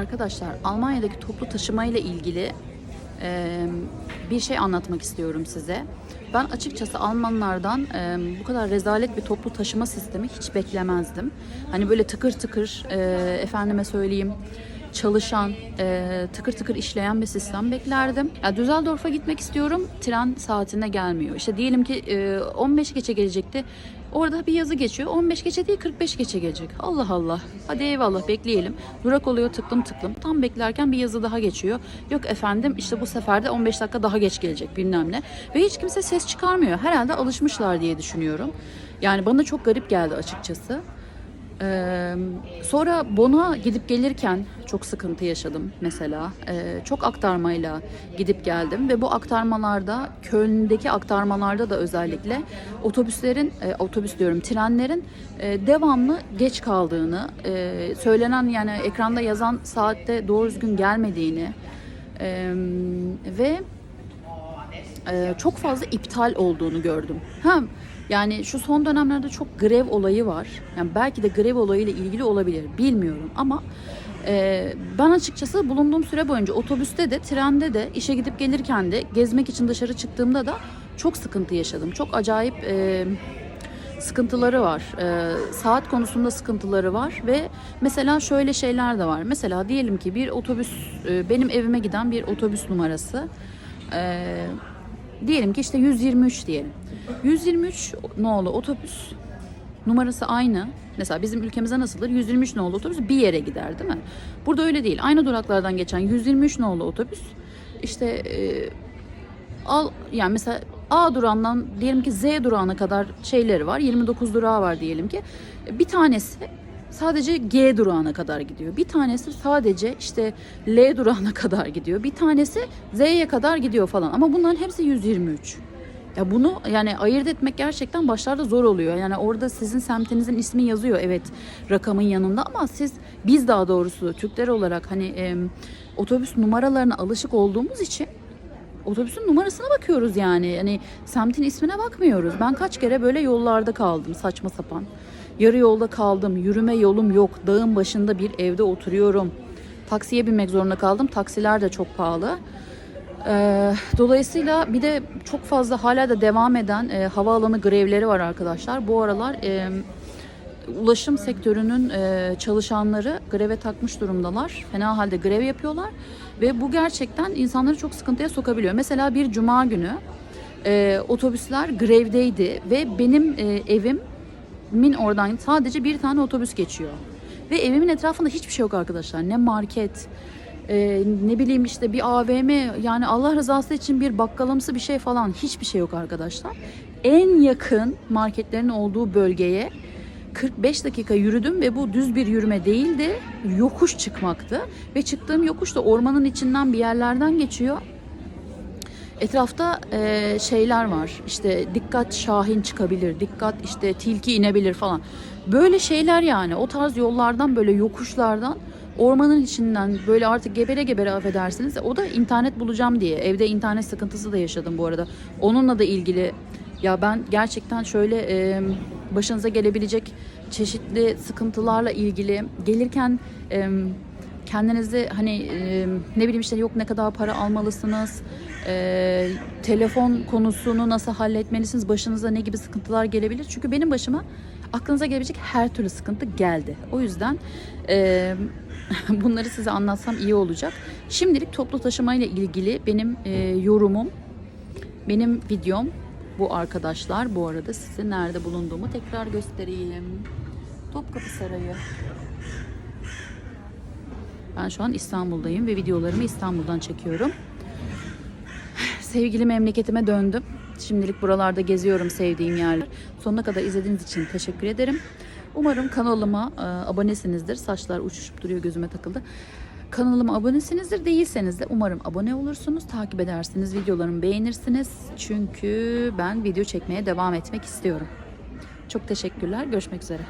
Arkadaşlar Almanya'daki toplu taşıma ile ilgili e, bir şey anlatmak istiyorum size. Ben açıkçası Almanlardan e, bu kadar rezalet bir toplu taşıma sistemi hiç beklemezdim. Hani böyle tıkır tıkır e, efendime söyleyeyim çalışan, e, tıkır tıkır işleyen bir sistem beklerdim. Ya Düsseldorf'a gitmek istiyorum, tren saatinde gelmiyor. İşte diyelim ki e, 15 geçe gelecekti. Orada bir yazı geçiyor. 15 geçe değil 45 geçe gelecek. Allah Allah. Hadi eyvallah bekleyelim. Durak oluyor tıklım tıklım. Tam beklerken bir yazı daha geçiyor. Yok efendim işte bu sefer de 15 dakika daha geç gelecek bilmem ne. Ve hiç kimse ses çıkarmıyor. Herhalde alışmışlar diye düşünüyorum. Yani bana çok garip geldi açıkçası. Ee, sonra Bon'a gidip gelirken çok sıkıntı yaşadım mesela. Ee, çok aktarmayla gidip geldim ve bu aktarmalarda Köln'deki aktarmalarda da özellikle otobüslerin e, otobüs diyorum trenlerin e, devamlı geç kaldığını, e, söylenen yani ekranda yazan saatte doğru düzgün gelmediğini e, ve e, çok fazla iptal olduğunu gördüm. Hem yani şu son dönemlerde çok grev olayı var. Yani belki de grev olayıyla ilgili olabilir. Bilmiyorum ama e, ben açıkçası bulunduğum süre boyunca otobüste de, trende de, işe gidip gelirken de, gezmek için dışarı çıktığımda da çok sıkıntı yaşadım. Çok acayip e, sıkıntıları var. E, saat konusunda sıkıntıları var ve mesela şöyle şeyler de var. Mesela diyelim ki bir otobüs, e, benim evime giden bir otobüs numarası. E, diyelim ki işte 123 diyelim. 123 nolu otobüs numarası aynı. Mesela bizim ülkemizde nasıldır? 123 nolu otobüs bir yere gider değil mi? Burada öyle değil. Aynı duraklardan geçen 123 nolu otobüs işte e, al yani mesela A durağından diyelim ki Z durağına kadar şeyleri var. 29 durağı var diyelim ki. Bir tanesi sadece G durağına kadar gidiyor. Bir tanesi sadece işte L durağına kadar gidiyor. Bir tanesi Z'ye kadar gidiyor falan. Ama bunların hepsi 123. Ya bunu yani ayırt etmek gerçekten başlarda zor oluyor. Yani orada sizin semtinizin ismi yazıyor evet rakamın yanında ama siz biz daha doğrusu Türkler olarak hani e, otobüs numaralarına alışık olduğumuz için otobüsün numarasına bakıyoruz yani. Hani semtin ismine bakmıyoruz. Ben kaç kere böyle yollarda kaldım saçma sapan. Yarı yolda kaldım. Yürüme yolum yok. Dağın başında bir evde oturuyorum. Taksiye binmek zorunda kaldım. Taksiler de çok pahalı. Ee, dolayısıyla bir de çok fazla hala da devam eden e, havaalanı grevleri var arkadaşlar. Bu aralar e, ulaşım sektörünün e, çalışanları greve takmış durumdalar. Fena halde grev yapıyorlar ve bu gerçekten insanları çok sıkıntıya sokabiliyor. Mesela bir cuma günü e, otobüsler grevdeydi ve benim e, evimin oradan sadece bir tane otobüs geçiyor. Ve evimin etrafında hiçbir şey yok arkadaşlar. Ne market, e, ne bileyim işte bir AVM yani Allah rızası için bir bakkalımsı bir şey falan hiçbir şey yok arkadaşlar. En yakın marketlerin olduğu bölgeye 45 dakika yürüdüm ve bu düz bir yürüme değildi. Yokuş çıkmaktı ve çıktığım yokuş da ormanın içinden bir yerlerden geçiyor. Etrafta e, şeyler var. İşte dikkat şahin çıkabilir, dikkat işte tilki inebilir falan. Böyle şeyler yani o tarz yollardan böyle yokuşlardan ormanın içinden böyle artık gebere gebere affedersiniz. O da internet bulacağım diye. Evde internet sıkıntısı da yaşadım bu arada. Onunla da ilgili ya ben gerçekten şöyle e, başınıza gelebilecek çeşitli sıkıntılarla ilgili gelirken e, kendinizi hani ne bileyim işte yok ne kadar para almalısınız, telefon konusunu nasıl halletmelisiniz, başınıza ne gibi sıkıntılar gelebilir. Çünkü benim başıma aklınıza gelebilecek her türlü sıkıntı geldi. O yüzden bunları size anlatsam iyi olacak. Şimdilik toplu taşımayla ilgili benim yorumum, benim videom bu arkadaşlar. Bu arada size nerede bulunduğumu tekrar göstereyim. Topkapı Sarayı. Ben şu an İstanbul'dayım ve videolarımı İstanbul'dan çekiyorum. Sevgili memleketime döndüm. Şimdilik buralarda geziyorum sevdiğim yerler. Sonuna kadar izlediğiniz için teşekkür ederim. Umarım kanalıma e, abonesinizdir. Saçlar uçuşup duruyor gözüme takıldı. Kanalıma abonesinizdir. Değilseniz de umarım abone olursunuz. Takip edersiniz. Videolarımı beğenirsiniz. Çünkü ben video çekmeye devam etmek istiyorum. Çok teşekkürler. Görüşmek üzere.